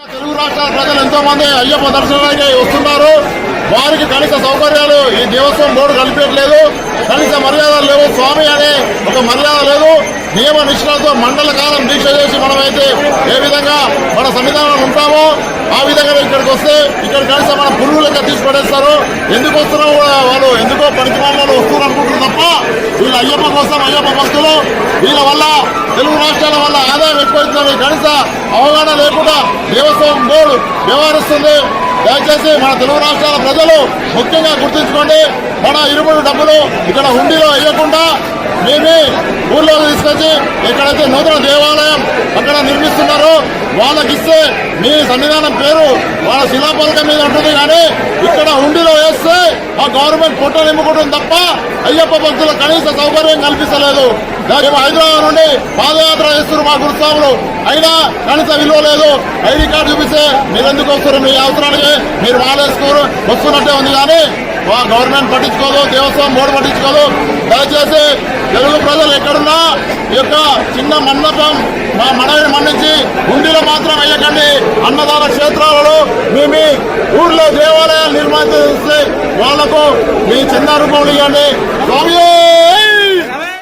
తెలుగు రాష్ట్రాల ప్రజలు ఎంతో మంది అయ్యప్ప దర్శనానికి వస్తున్నారు. వారికి కనీస సౌకర్యాలు ఈ దేవస్వం బోర్డు కల్పించట్లేదు. కనీస మర్యాదలు లేవు. స్వామి అనే ఒక మర్యాద లేదు. నియమ నిష్ణాలతో మండల కాలం దీక్ష చేసి మనమైతే ఏ విధంగా మన సంవిధానం ఉంటామో ఆ విధంగా ఇక్కడికి వస్తే ఇక్కడ కనీసం మన పురుగు లెక్క తీసి పడేస్తారు. ఎందుకు వస్తున్నావు కూడా వాళ్ళు ఎందుకో పనికి వాళ్ళు వస్తున్నారు అనుకుంటారు తప్ప వీళ్ళు అయ్యప్ప కోసం అయ్యప్ప భక్తులు వీళ్ళ వల్ల తెలుగు రాష్ట్రాల వల్ల ఆదాయం కనీస అవగాహన లేకుండా దేవస్వం బోర్డు వ్యవహరిస్తుంది. దయచేసి మన తెలుగు రాష్ట్రాల ప్రజలు ముఖ్యంగా గుర్తుంచుకోండి మన ఇరుముడు డబ్బులు ఇక్కడ హుండీలో వేయకుండా మేమే ఊళ్ళోకి తీసుకొచ్చి ఎక్కడైతే నూతన దేవాలయం అక్కడ నిర్మిస్తున్నారో వాళ్ళకి ఇస్తే మీ సన్నిధానం పేరు వాళ్ళ శిలాపలక మీద ఉంటుంది. కానీ ఇక్కడ హుండీలో వేస్తే ఆ గవర్నమెంట్ ఫోటోలు ఎమ్ముకోవడం తప్ప అయ్యప్ప భక్తుల కనీస సౌకర్యం కల్పించలేదు మేము హైదరాబాద్ నుండి పాదయాత్ర చేస్తున్నారు మా గురుస్వాములు. అయినా కనీస విలువ లేదు. ఐడి కార్డు చూపిస్తే మీరు ఎందుకు వస్తారు మీ అవసరానికి మీరు మాలేసుకోరు వస్తున్నట్టే ఉంది కానీ మా గవర్నమెంట్ పట్టించుకోదు దేవస్వామి బోర్డు పట్టించుకోదు. దయచేసి తెలుగు ప్రజలు ఎక్కడున్నా ఈ యొక్క చిన్న మండపం మా మనవిని మన్నించి ఉండిలో మాత్రం వేయకండి. అన్నదాన క్షేత్రాలలో మీ మీ ఊళ్ళో దేవాలయాలు నిర్మాణిస్తే వాళ్ళకు మీ చిన్న రూపంలో ఇవ్వండి స్వామి